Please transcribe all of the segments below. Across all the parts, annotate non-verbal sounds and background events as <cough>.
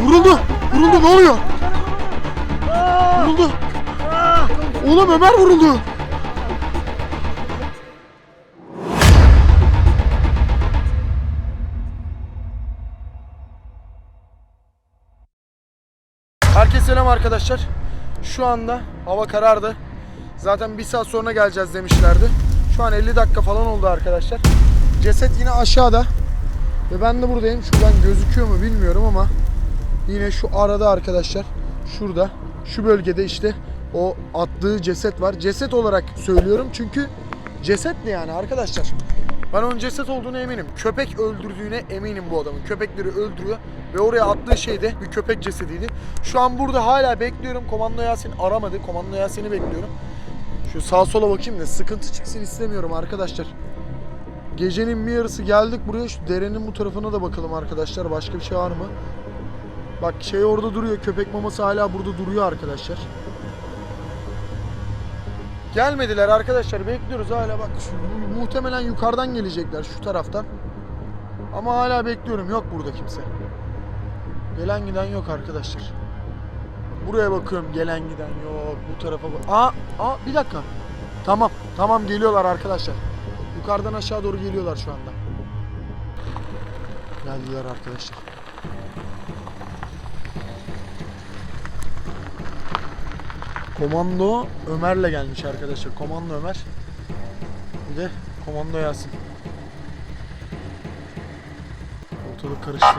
Vuruldu. Vuruldu ne oluyor? Vuruldu. Oğlum Ömer vuruldu. Herkese selam arkadaşlar. Şu anda hava karardı. Zaten bir saat sonra geleceğiz demişlerdi. Şu an 50 dakika falan oldu arkadaşlar. Ceset yine aşağıda. Ve ben de buradayım. Şuradan gözüküyor mu bilmiyorum ama yine şu arada arkadaşlar. Şurada. Şu bölgede işte o attığı ceset var. Ceset olarak söylüyorum çünkü ceset ne yani arkadaşlar? Ben onun ceset olduğunu eminim. Köpek öldürdüğüne eminim bu adamın. Köpekleri öldürüyor ve oraya attığı şey de bir köpek cesediydi. Şu an burada hala bekliyorum. Komando Yasin aramadı. Komando Yasin'i bekliyorum. Şu sağa sola bakayım da sıkıntı çıksın istemiyorum arkadaşlar. Gecenin bir yarısı geldik buraya. Şu derenin bu tarafına da bakalım arkadaşlar. Başka bir şey var mı? Bak şey orada duruyor. Köpek maması hala burada duruyor arkadaşlar. Gelmediler arkadaşlar. Bekliyoruz hala bak. Muhtemelen yukarıdan gelecekler şu taraftan. Ama hala bekliyorum. Yok burada kimse. Gelen giden yok arkadaşlar. Buraya bakıyorum. Gelen giden yok. Bu tarafa bak. Aa, aa bir dakika. Tamam. Tamam geliyorlar arkadaşlar. Yukarıdan aşağı doğru geliyorlar şu anda. Geldiler arkadaşlar. Komando Ömer'le gelmiş arkadaşlar. Komando Ömer. Bir de Komando Yasin. Ortalık karıştı.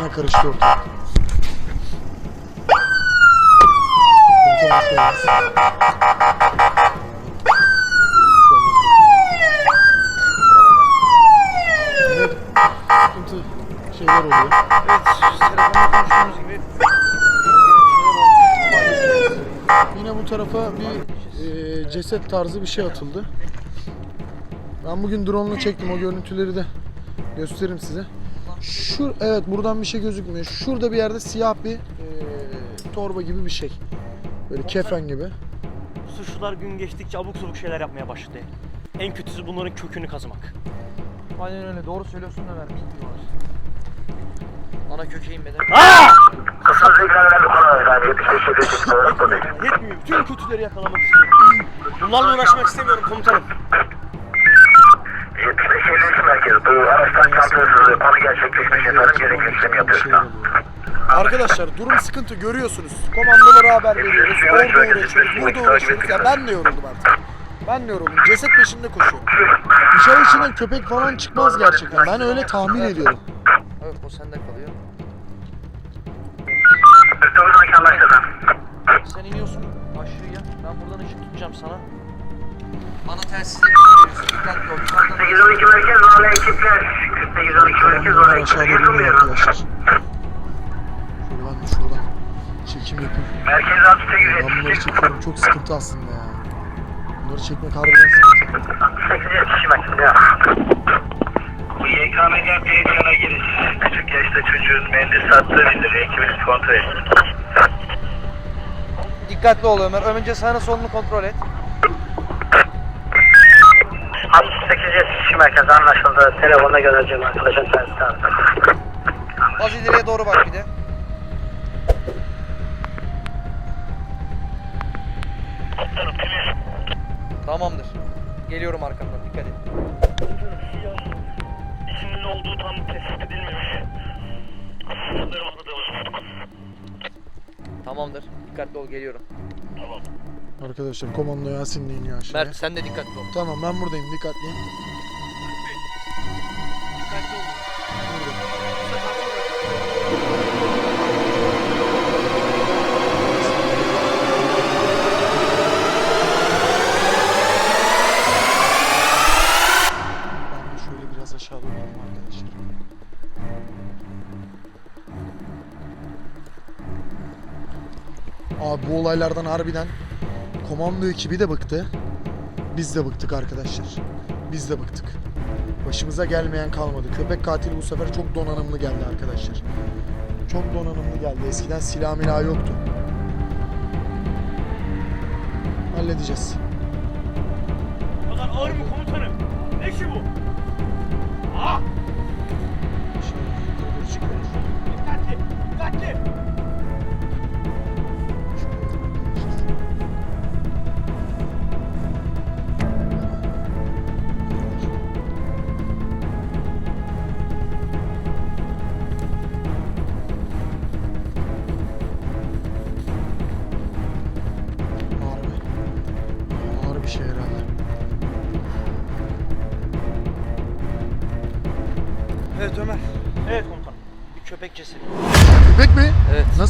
Yine karıştı ortalık. Komutan hoş geldiniz. Evet, sıkıntı şeyler oluyor. Evet, telefonda konuştuğumuz gibi Yine bu tarafa bir e, ceset tarzı bir şey atıldı. Ben bugün drone'la çektim o görüntüleri de gösteririm size. Şu evet buradan bir şey gözükmüyor. Şurada bir yerde siyah bir e, torba gibi bir şey. Böyle kefen gibi. Suçlular gün geçtikçe abuk sabuk şeyler yapmaya başladı. En kötüsü bunların kökünü kazımak. Aynen öyle doğru söylüyorsun Ömer bilmiyorlar. Ana köke inmeden. Kısa zikrarlarla kullanırlar. 75 75 olarak değil. Yetmiyor. Tüm kötüleri yakalamak istiyorum. Bunlarla uğraşmak istemiyorum komutanım. 75 53 merkez. Bu araçtan çanta hırsızlığı panı gerçekleşmiş efendim. Gerekli işlemi yapıyoruz. Arkadaşlar durum sıkıntı görüyorsunuz. Komandolara haber veriyoruz. Orada uğraşıyoruz, burada uğraşıyoruz. Ya ben de yoruldum artık. Ben de yoruldum. Ceset peşinde koşuyorum. Dışarı içinden köpek falan çıkmaz gerçekten. Ben öyle tahmin ediyorum. Evet o sende kalıyor. 49 anlaşıldı. Sen iniyorsun aşağıya. Ben buradan ışık tutacağım sana. Bana telsizle veriyorsun. Dikkatli ol. Yukarıdan 812 merkez vale ekipler. 812 merkez Aşağı ekipler. iniyor Yakınmıyoruz. arkadaşlar. Şöyle ben de şuradan çekim yapayım. Merkez 68 Ben bunları 72. çekiyorum. Çok sıkıntı aslında ya. Bunları çekmek harbiden sıkıntı. 68 kişi merkez ya. Bu YKM'den bir yana giriş. Küçük yaşta çocuğun mendil sattığı bildiriyor. Ekibiniz kontrol edin. Dikkatli ol Ömer. Önce sağını solunu kontrol et. 68 kişi merkez anlaşıldı. Telefonda göndereceğim arkadaşın servisi aldı. Az ileriye doğru bak bir de. Tamamdır. Geliyorum arkamdan. Dikkat et. İsminin olduğu tam tespit edilmemiş. Tamamdır. Dikkatli ol. Geliyorum. Arkadaşlar komando Yasin de iniyor aşağıya. Mert sen de dikkatli ol. Tamam ben buradayım dikkatliyim. Olaylardan harbiden komando ekibi de bıktı. Biz de bıktık arkadaşlar. Biz de bıktık. Başımıza gelmeyen kalmadı. Köpek katili bu sefer çok donanımlı geldi arkadaşlar. Çok donanımlı geldi. Eskiden silah milah yoktu. Halledeceğiz. Kadar ağır mı komutanım? Ne işi bu? Doğru çıkıyoruz. Dikkatli, dikkatli.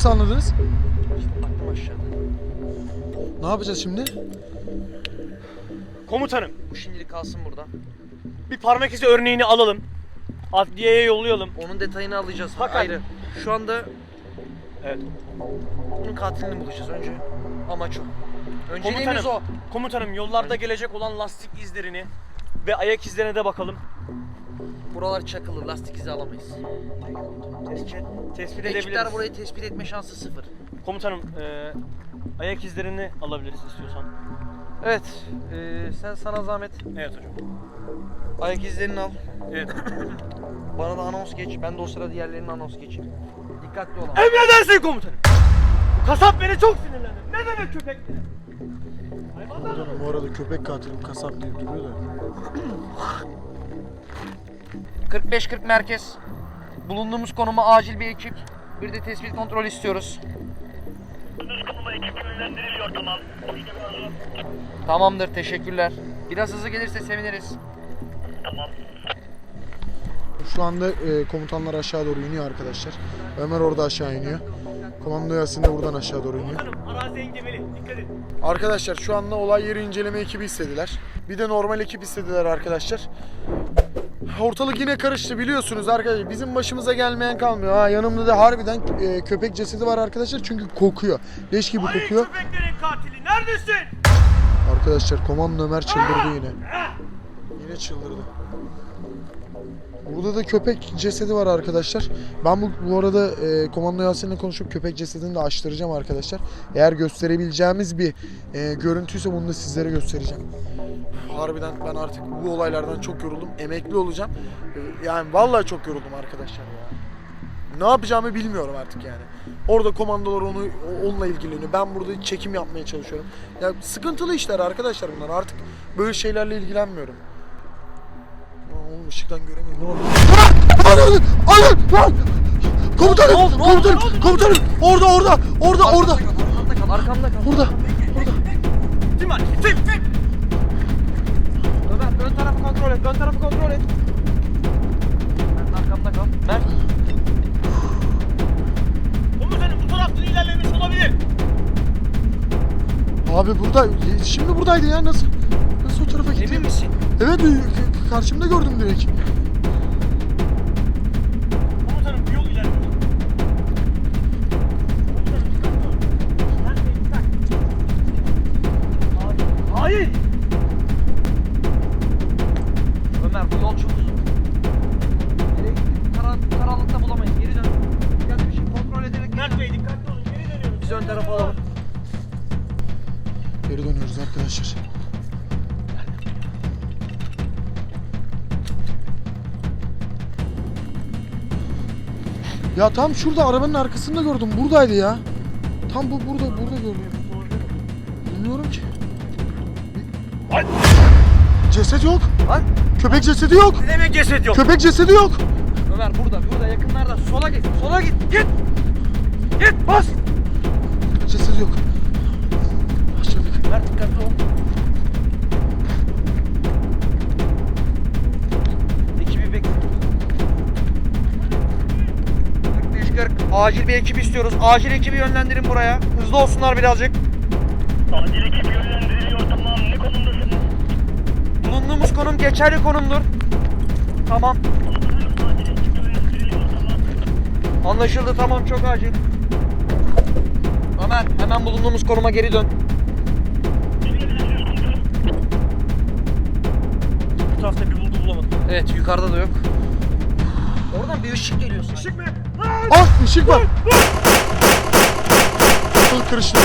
Nasıl anladınız? İşte baktım aşağıda. Ne yapacağız şimdi? Komutanım Bu şimdilik kalsın burada. bir parmak izi örneğini alalım. Adliyeye yollayalım. Onun detayını alacağız. Fakat- Ayrı. Şu anda Evet. bunun katilini bulacağız önce. Amaç o. Önceliğimiz Komutanım, o. komutanım yollarda gelecek olan lastik izlerini ve ayak izlerine de bakalım. Buralar çakılı. Lastik izi alamayız. Tespit, tespit Ekipler edebiliriz. burayı tespit etme şansı sıfır. Komutanım e, ayak izlerini alabiliriz istiyorsan. Evet. eee, sen sana zahmet. Evet hocam. Ayak izlerini al. Evet. <clears throat> Bana da anons geç. Ben de o sırada diğerlerinin anons geçeyim. Dikkatli ol ama. Emredersin komutanım. Bu kasap beni çok sinirlendi. Ne demek köpekleri? Hayvanlar Komutanım bu arada köpek katilim kasap deyip duruyor da. <clears throat> 45-40 merkez. Bulunduğumuz konuma acil bir ekip. Bir de tespit kontrol istiyoruz. Tamamdır, teşekkürler. Biraz hızlı gelirse seviniriz. Şu anda e, komutanlar aşağı doğru iniyor arkadaşlar. Ömer orada aşağı iniyor. Komando Yasin de buradan aşağı doğru iniyor. Arazi engebeli. Dikkat edin. Arkadaşlar şu anda olay yeri inceleme ekibi istediler. Bir de normal ekip istediler arkadaşlar. Ortalık yine karıştı biliyorsunuz arkadaşlar. Bizim başımıza gelmeyen kalmıyor. Ha yanımda da harbiden e, köpek cesedi var arkadaşlar çünkü kokuyor. Leş gibi Ay kokuyor. köpeklerin katili neredesin? Arkadaşlar komando Ömer çıldırdı yine. Yine çıldırdı. Burada da köpek cesedi var arkadaşlar. Ben bu, bu arada e, komando Yasin'le konuşup köpek cesedini de açtıracağım arkadaşlar. Eğer gösterebileceğimiz bir e, görüntüyse bunu da sizlere göstereceğim. Harbiden ben artık bu olaylardan çok yoruldum. Emekli olacağım. E, Yani vallahi çok yoruldum arkadaşlar ya. Ne yapacağımı bilmiyorum artık yani. Orada komandolar onu onunla ilgileniyor. Ben burada çekim yapmaya çalışıyorum. Ya sıkıntılı işler arkadaşlar bunlar. Artık böyle şeylerle ilgilenmiyorum. Oğlum ışıktan göremiyorum. Ne oldu? Ananı! Lan! Komutanım! Ne oldu, ne oldu, komutanım! ne oldu? Komutanım! Orada orada! Orada orada! Arkamda kal, arkamda kal. Burada! Tim var. Tim tim. Ömer, ön tarafı kontrol et, ön tarafı kontrol et. Mert arkamda kal. Mert. Komutanım bu taraftan ilerlemiş olabilir. Abi burada. Şimdi buradaydı ya. Nasıl? Nasıl o tarafa gitti? Emin misin? Evet karşımda gördüm direkt. Komutanım bir yol ilerliyor. Komutanım dikkatli olun. Nerede? Dikkat. Hayır. Hayır. Ömer, bu yol çok uzun. Nereye? Karan, karanlıkta bulamayız. Geri dön. Gel bir şey kontrol ederek Mert Bey dikkatli olun. Geri dönüyoruz. Biz ön tarafa alalım. Geri dönüyoruz arkadaşlar. Ya tam şurada arabanın arkasında gördüm. Buradaydı ya. Tam bu burada burada gördüm. Bilmiyorum ki. Ay. Ceset yok. Lan Köpek cesedi yok. Ne demek ceset yok? Köpek cesedi yok. Ömer burada, burada yakınlarda. Sola git, sola git. Git. Git, bas. Acil bir ekip istiyoruz. Acil ekibi yönlendirin buraya. Hızlı olsunlar birazcık. Acil ekip yönlendiriliyor tamam. Ne konumdasınız? Bulunduğumuz konum geçerli konumdur. Tamam. Anlaşıldı tamam çok acil. Ömer hemen bulunduğumuz konuma geri dön. Bu tarafta bir buldu bulamadım. Evet yukarıda da yok. Oradan bir ışık geliyor. sanki. Işık mı? Ah ışık var. Ortalık karıştı.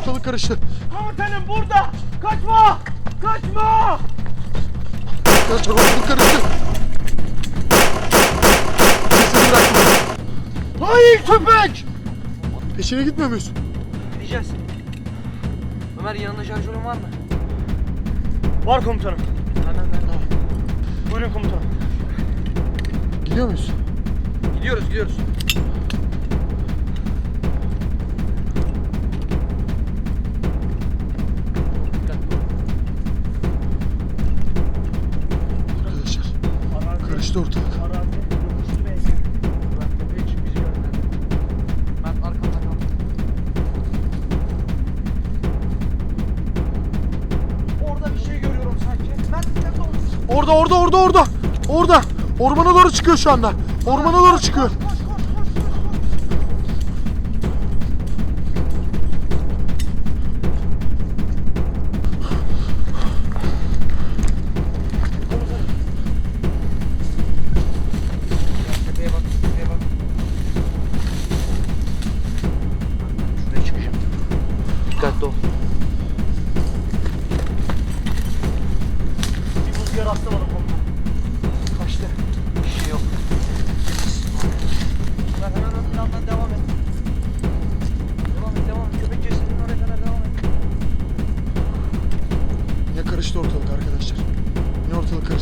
Ortalık karıştı. Komutanım burada. Kaçma. Kaçma. Arkadaşlar ortalık karıştı. Cesedi bıraktım. Hayır köpek! Peşine gitmiyor muyuz? Gideceğiz. Ömer yanında şarjörün var mı? Var komutanım. Hemen ben. Buyurun komutanım. Gidiyor muyuz? Gidiyoruz gidiyoruz. Arkadaşlar karıştı ortalık. Orada orada orada orada. Orada. Ormana doğru çıkıyor şu anda. Ormana doğru çıkıyor.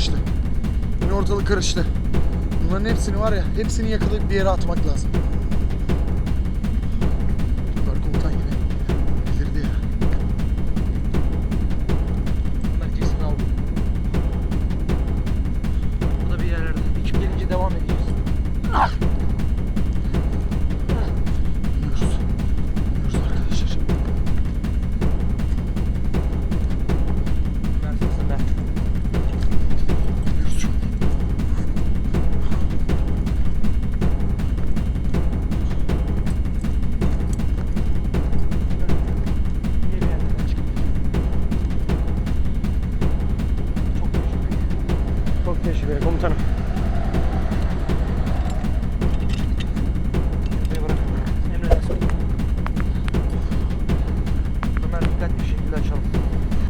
Karıştı. Yine ortalık karıştı. Bunların hepsini var ya, hepsini yakalayıp bir yere atmak lazım.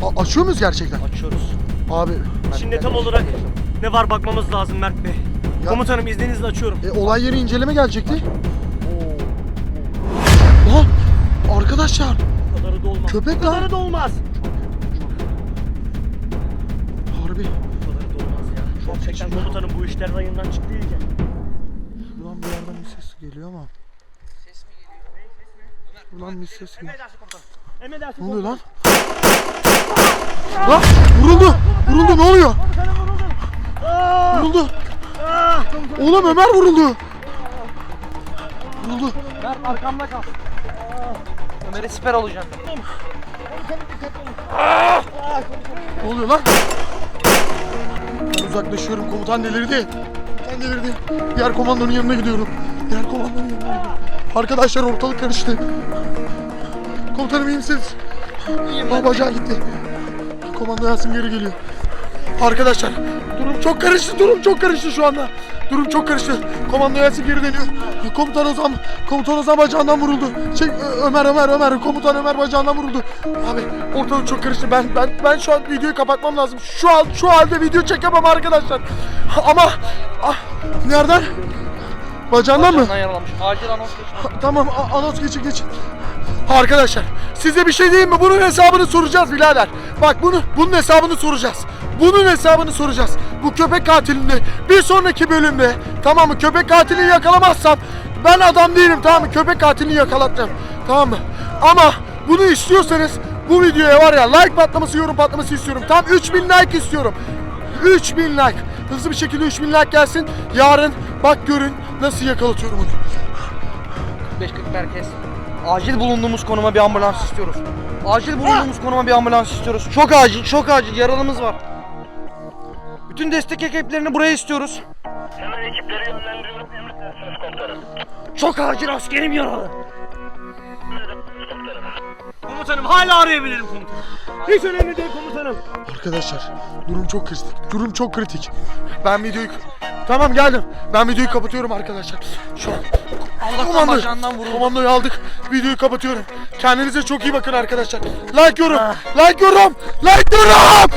A- açıyor muyuz gerçekten? Açıyoruz. Abi, Şimdi tam olarak ne var bakmamız lazım Mert Bey. Ya- Komutanım izninizle açıyorum. e, olay yeri inceleme gelecekti. Lan, arkadaşlar, Bu kadarı da olmaz. Köpek Bu lan. kadarı da olmaz. harbi. Bu kadarı da olmaz ya. Gerçekten komutanım bu işler rayından çıktı iyice. Buradan bir yerden bir ses geliyor ama. Ses mi geliyor? Buradan bir ses geliyor. Emredersin komutanım. Emredersin Ne oluyor lan? Lan vuruldu. Vuruldu ne oluyor? Vuruldu. Oğlum Ömer vuruldu. Vuruldu. Ver arkamda kal. Ömer'e siper alacağım. Ne oluyor lan? Ben uzaklaşıyorum. Komutan delirdi. Komutan delirdi. Diğer komandonun yanına gidiyorum. Diğer komandonun yanına gidiyorum. Arkadaşlar ortalık karıştı. Komutanım iyi misiniz? İyiyim Aa, bacağı gitti. Komando Yasin geri geliyor. Arkadaşlar durum çok karıştı. Durum çok karıştı şu anda. Durum çok karıştı. Komando Yasin geri dönüyor. Komutan Ozan, komutan Ozan bacağından vuruldu. Şey, Ömer Ömer Ömer komutan Ömer bacağından vuruldu. Abi ortalık çok karıştı. Ben ben ben şu an videoyu kapatmam lazım. Şu an şu halde video çekemem arkadaşlar. Ama ah, nereden? Bacağından mı? Bacağından yaralanmış. Acil anons geçmesi. Tamam a- anons geçin geçin. Arkadaşlar size bir şey diyeyim mi? Bunun hesabını soracağız birader. Bak bunu bunun hesabını soracağız. Bunun hesabını soracağız. Bu köpek katilinde bir sonraki bölümde tamam mı? Köpek katilini yakalamazsam ben adam değilim tamam mı? Köpek katilini yakalatacağım. Tamam mı? Ama bunu istiyorsanız bu videoya var ya like patlaması yorum patlaması istiyorum. Tam 3000 like istiyorum. 3000 like. Hızlı bir şekilde 3000 like gelsin. Yarın bak görün nasıl yakalatıyorum onu. 540 merkez. Acil bulunduğumuz konuma bir ambulans istiyoruz. Acil bulunduğumuz konuma bir ambulans istiyoruz. Çok acil, çok acil. Yaralımız var. Bütün destek ekiplerini buraya istiyoruz. Hemen ekipleri yönlendiriyorum. Emredersiniz komutanım. Çok acil askerim yaralı. Komutanım hala arayabilirim komutanım. Hiç önemli değil komutanım. Arkadaşlar durum çok kritik. Durum çok kritik. Ben videoyu... Tamam geldim. Ben videoyu kapatıyorum arkadaşlar. Şu an Allah'tan bacağından vuruldu. Komandoyu aldık. Videoyu kapatıyorum. Kendinize çok iyi bakın arkadaşlar. Like yorum. Like yorum. Like yorum.